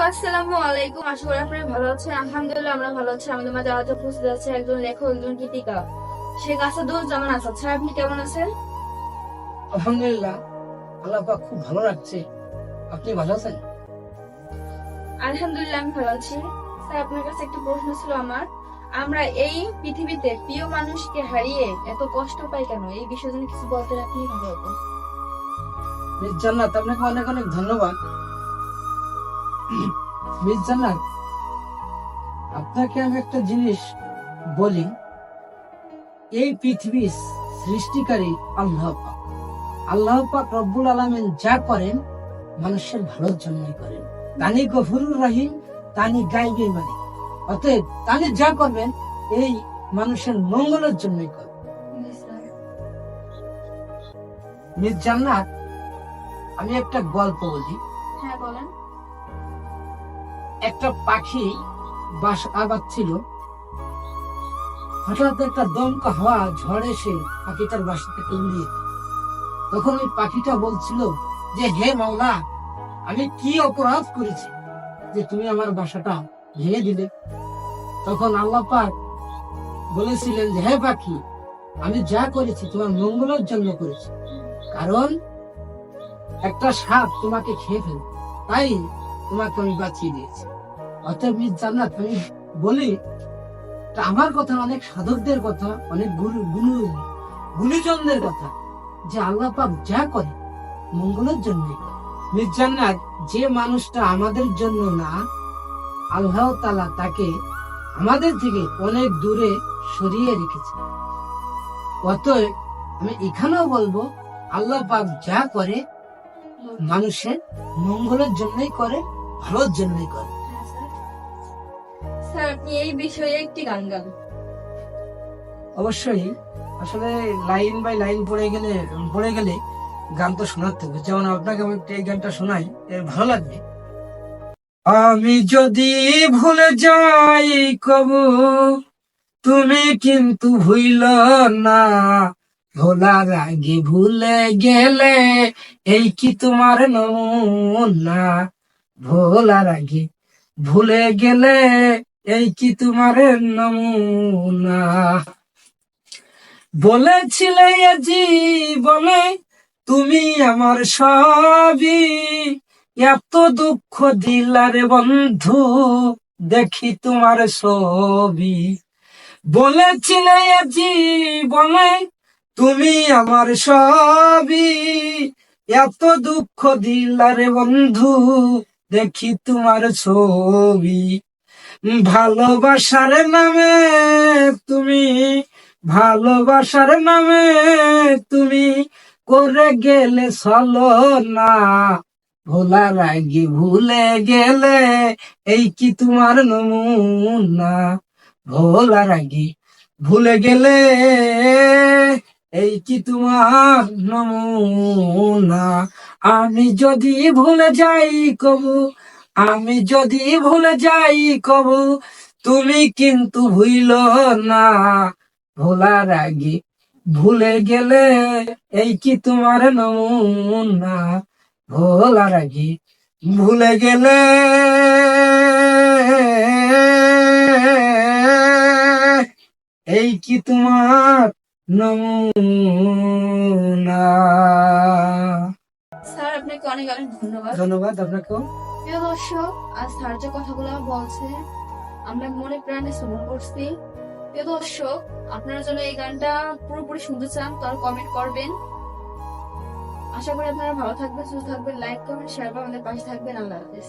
আসসালামু আলাইকুম আশা করি আপনারা ভালো আছেন। আলহামদুলিল্লাহ আমরা ভালো আছি। আমাদের মাঝে আজ উপস্থিত আছে একজন লেখক একজন গীতিকা। শেখ আসাদুজ্জামান আসাদ স্যার আপনি কেমন আছেন? আলহামদুলিল্লাহ আল্লাহ পাক খুব ভালো রাখছে। আপনি ভালো আছেন? আলহামদুলিল্লাহ আমি ভালো আছি। স্যার আপনার কাছে একটা প্রশ্ন ছিল আমার। আমরা এই পৃথিবীতে প্রিয় মানুষকে হারিয়ে এত কষ্ট পাই কেন? এই বিষয়ে কিছু বলতে রাখলে ভালো হতো। জান্নাত আপনাকে অনেক অনেক ধন্যবাদ। আপনাকে আমি একটা জিনিস বলি। এই পৃথিবী সৃষ্টিকারী আল্লাহ আল্লাহ পাক রব্বুল আলমিন যা করেন, মানুষের ভালোর জন্যই করেন। তানি গফুরুর রাহিম, তানি গাইবে মানে অতএব তানি যা করবেন, এই মানুষের মঙ্গলের জন্যই করেন মিস আমি একটা গল্প বলি। হ্যাঁ বলেন। একটা পাখি বাস আবাদ ছিল হঠাৎ একটা দমকা হাওয়া ঝড় এসে পাখিটার বাসা থেকে উড়িয়ে দিল। তখন ওই পাখিটা বলছিল যে, হে মাওলা, আমি কি অপরাধ করেছি যে তুমি আমার বাসাটা ভেঙে দিলে? তখন আল্লাহ পাক বলেছিলেন যে, হে পাখি, আমি যা করেছি তোমার মঙ্গলের জন্য করেছি। কারণ একটা সাপ তোমাকে খেয়ে ফেল তাই তোমাকে আমি বাঁচিয়ে দিয়েছি। বলি আমার কথা অনেক সাধকদের কথা, অনেক কথা, যে আল্লাহ পাক যা করে, মঙ্গলের জান্নাত, যে মানুষটা আমাদের জন্য না, আল্লাহ তালা তাকে আমাদের থেকে অনেক দূরে সরিয়ে রেখেছে। অতএব আমি এখানেও বলব, আল্লাহ পাক যা করে, মানুষের মঙ্গলের জন্যই করে, ভালোর জন্যই করে। অবশ্যই। আসলে লাইন বাই লাইন পড়ে গেলে পড়ে গেলে গান তো শোনাতে হবে যেমন আপনাকে আমি এই গানটা শোনাই ভালো লাগবে। আমি যদি ভুলে যাই কবু, তুমি কিন্তু ভুইল না। ভোলার আগে ভুলে গেলে এই কি তোমার নমুনা? ভোলার আগে ভুলে গেলে এই কি তোমার নমুনা? বলেছিলে জীবনে তুমি আমার সবই। এত দুঃখ দিলারে বন্ধু, দেখি তোমার ছবি। বলেছিলে জীবনে তুমি আমার সবই। এত দুঃখ দিলারে বন্ধু, দেখি তোমার ছবি। ভালোবাসার নামে তুমি, ভালোবাসার নামে তুমি করে গেলে চলো না। ভোলার আগে ভুলে গেলে এই কি তোমার নমুনা? ভোলার আগে ভুলে গেলে এই কি তোমার নমুনা? আমি যদি ভুলে যাই কবু আমি যদি ভুলে যাই কবু তুমি কিন্তু ভুইল না। ভোলার আগে ভুলে গেলে এই কি তোমার নমুনা? ভোলার আগে ভুলে গেলে এই কি তোমার নমুনা? স্যার আপনাকে অনেক অনেক ধন্যবাদ। ধন্যবাদ আপনাকেও। প্রিয় দর্শক, আজ স্যার যে কথাগুলো বলছে, আমরা মনে প্রাণে শ্রবণ করছি। প্রিয় দর্শক, আপনারা যেন এই গানটা পুরোপুরি শুনতে চান তার কমেন্ট করবেন। আশা করি আপনারা ভালো থাকবেন, সুস্থ থাকবেন লাইক করবেন শেয়ার করে আমাদের পাশে থাকবেন। আল্লাহ হাফেজ।